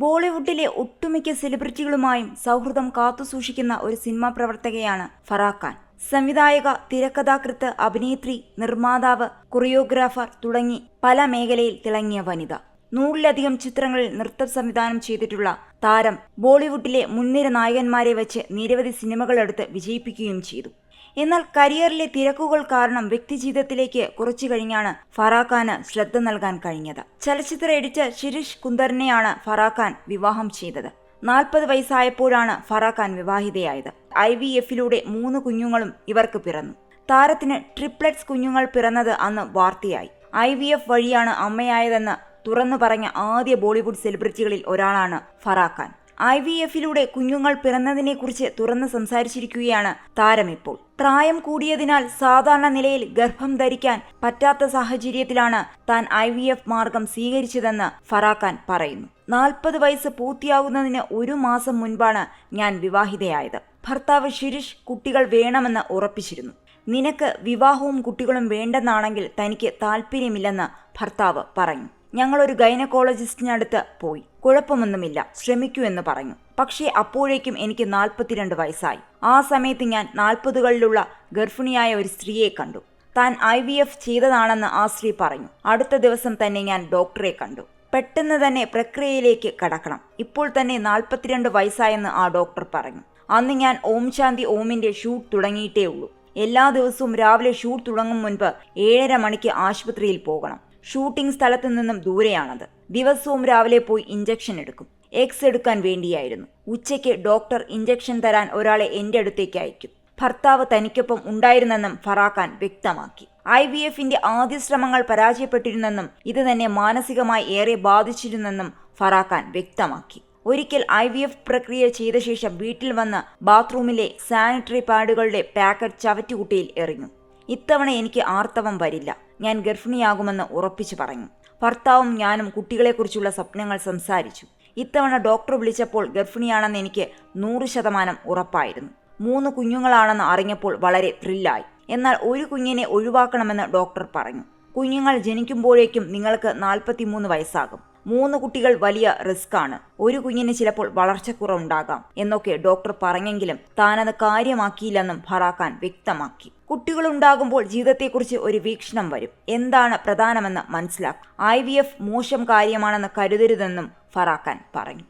ബോളിവുഡിലെ ഒട്ടുമിക്ക സെലിബ്രിറ്റികളുമായും സൗഹൃദം കാത്തുസൂക്ഷിക്കുന്ന ഒരു സിനിമാ പ്രവർത്തകയാണ് ഫറാഖാൻ ഖാൻ. സംവിധായക തിരക്കഥാകൃത്ത് അഭിനേത്രി നിർമ്മാതാവ് കൊറിയോഗ്രാഫർ തുടങ്ങി പല മേഖലയിൽ തിളങ്ങിയ വനിത. നൂറിലധികം ചിത്രങ്ങളിൽ നൃത്തം സംവിധാനം ചെയ്തിട്ടുള്ള താരം ബോളിവുഡിലെ മുൻനിര നായകന്മാരെ വെച്ച് നിരവധി സിനിമകളെടുത്ത് വിജയിപ്പിക്കുകയും ചെയ്തു. എന്നാൽ കരിയറിലെ തിരക്കുകൾ കാരണം വ്യക്തിജീവിതത്തിലേക്ക് കുറച്ചു കഴിഞ്ഞാണ് ഫറാഖാന് ഖാന് ശ്രദ്ധ നൽകാൻ കഴിഞ്ഞത്. ചലച്ചിത്ര എഡിറ്റർ ശിരീഷ് കുന്ദറിനെയാണ് ഫറാഖാൻ ഖാൻ വിവാഹം ചെയ്തത്. നാൽപ്പത് വയസ്സായപ്പോഴാണ് ഫറാഖാൻ ഖാൻ വിവാഹിതയായത്. ഐ വി എഫിലൂടെ മൂന്ന് കുഞ്ഞുങ്ങളും ഇവർക്ക് പിറന്നു. താരത്തിന് ട്രിപ്ലറ്റ്സ് കുഞ്ഞുങ്ങൾ പിറന്നത് അന്ന് വാർത്തയായി. ഐ വി എഫ് വഴിയാണ് അമ്മയായതെന്ന് തുറന്നു പറഞ്ഞ ആദ്യ ബോളിവുഡ് സെലിബ്രിറ്റികളിൽ ഒരാളാണ് ഫറാഖാൻ. ഖാൻ ഐ വി എഫിലൂടെ കുഞ്ഞുങ്ങൾ പിറന്നതിനെക്കുറിച്ച് തുറന്ന് സംസാരിച്ചിരിക്കുകയാണ് താരം ഇപ്പോൾ. പ്രായം കൂടിയതിനാൽ സാധാരണ നിലയിൽ ഗർഭം ധരിക്കാൻ പറ്റാത്ത സാഹചര്യത്തിലാണ് താൻ ഐ വി എഫ് മാർഗം സ്വീകരിച്ചതെന്ന് ഫറാഖാൻ പറയുന്നു. നാൽപ്പത് വയസ്സ് പൂർത്തിയാകുന്നതിന് ഒരു മാസം മുൻപാണ് ഞാൻ വിവാഹിതയായത്. ഭർത്താവ് ശിരീഷ് കുട്ടികൾ വേണമെന്ന് ഉറപ്പിച്ചിരുന്നു. നിനക്ക് വിവാഹവും കുട്ടികളും വേണ്ടെന്നാണെങ്കിൽ തനിക്ക് താല്പര്യമില്ലെന്ന് ഭർത്താവ് പറഞ്ഞു. ഞങ്ങളൊരു ഗൈനക്കോളജിസ്റ്റിനടുത്ത് പോയി. കുഴപ്പമൊന്നുമില്ല ശ്രമിക്കൂ എന്ന് പറഞ്ഞു. പക്ഷേ അപ്പോഴേക്കും എനിക്ക് നാൽപ്പത്തിരണ്ട് വയസ്സായി. ആ സമയത്ത് ഞാൻ നാൽപ്പതുകളിലുള്ള ഗർഭിണിയായ ഒരു സ്ത്രീയെ കണ്ടു. താൻ ഐ വി എഫ് ചെയ്തതാണെന്ന് ആ സ്ത്രീ പറഞ്ഞു. അടുത്ത ദിവസം തന്നെ ഞാൻ ഡോക്ടറെ കണ്ടു. പെട്ടെന്ന് തന്നെ പ്രക്രിയയിലേക്ക് കടക്കണം. ഇപ്പോൾ തന്നെ നാൽപ്പത്തിരണ്ട് വയസ്സായെന്ന് ആ ഡോക്ടർ പറഞ്ഞു. അന്ന് ഞാൻ ഓം ശാന്തി ഓമിന്റെ ഷൂട്ട് തുടങ്ങിയിട്ടേ ഉള്ളൂ എല്ലാ ദിവസവും രാവിലെ ഷൂട്ട് തുടങ്ങും മുൻപ് ഏഴര മണിക്ക് ആശുപത്രിയിൽ പോകണം. ഷൂട്ടിംഗ് സ്ഥലത്തു നിന്നും ദൂരെയാണത്. ദിവസവും രാവിലെ പോയി ഇഞ്ചക്ഷൻ എടുക്കും. എക്സ് എടുക്കാൻ വേണ്ടിയായിരുന്നു. ഉച്ചയ്ക്ക് ഡോക്ടർ ഇഞ്ചക്ഷൻ തരാൻ ഒരാളെ എന്റെ അടുത്തേക്ക് അയക്കും. ഭർത്താവ് തനിക്കൊപ്പം ഉണ്ടായിരുന്നെന്നും ഫറാഖാൻ വ്യക്തമാക്കി. ഐ വി എഫിന്റെ ആദ്യ ശ്രമങ്ങൾ പരാജയപ്പെട്ടിരുന്നെന്നും ഇത് തന്നെ മാനസികമായി ഏറെ ബാധിച്ചിരുന്നെന്നും ഫറാഖാൻ വ്യക്തമാക്കി. ഒരിക്കൽ ഐ വി എഫ് പ്രക്രിയ ചെയ്ത ശേഷം വീട്ടിൽ വന്ന് ബാത്റൂമിലെ സാനിറ്ററി പാഡുകളുടെ പാക്കറ്റ് ചവറ്റുകുട്ടിയിൽ എറിഞ്ഞു. ഇത്തവണ എനിക്ക് ആർത്തവം വരില്ല. ഞാൻ ഗർഭിണിയാകുമെന്ന് ഉറപ്പിച്ചു പറഞ്ഞു. ഭർത്താവും ഞാനും കുട്ടികളെക്കുറിച്ചുള്ള സ്വപ്നങ്ങൾ സംസാരിച്ചു. ഇത്തവണ ഡോക്ടർ വിളിച്ചപ്പോൾ ഗർഭിണിയാണെന്ന് എനിക്ക് നൂറ് ശതമാനം ഉറപ്പായിരുന്നു. മൂന്ന് കുഞ്ഞുങ്ങളാണെന്ന് അറിഞ്ഞപ്പോൾ വളരെ ത്രില്ലായി എന്നാൽ ഒരു കുഞ്ഞിനെ ഒഴിവാക്കണമെന്ന് ഡോക്ടർ പറഞ്ഞു. കുഞ്ഞുങ്ങൾ ജനിക്കുമ്പോഴേക്കും നിങ്ങൾക്ക് നാൽപ്പത്തിമൂന്ന് വയസ്സാകും. മൂന്ന് കുട്ടികൾ വലിയ റിസ്ക് ആണ് ഒരു കുഞ്ഞിന് ചിലപ്പോൾ വളർച്ചക്കുറവുണ്ടാകാം എന്നൊക്കെ ഡോക്ടർ പറഞ്ഞെങ്കിലും താനത് കാര്യമാക്കിയില്ലെന്നും ഫറാഖാൻ വ്യക്തമാക്കി. കുട്ടികളുണ്ടാകുമ്പോൾ ജീവിതത്തെക്കുറിച്ച് ഒരു വീക്ഷണം വരും. എന്താണ് പ്രധാനമെന്ന് മനസ്സിലാക്കും. ഐ മോശം കാര്യമാണെന്ന് കരുതരുതെന്നും ഫറാഖാൻ പറഞ്ഞു.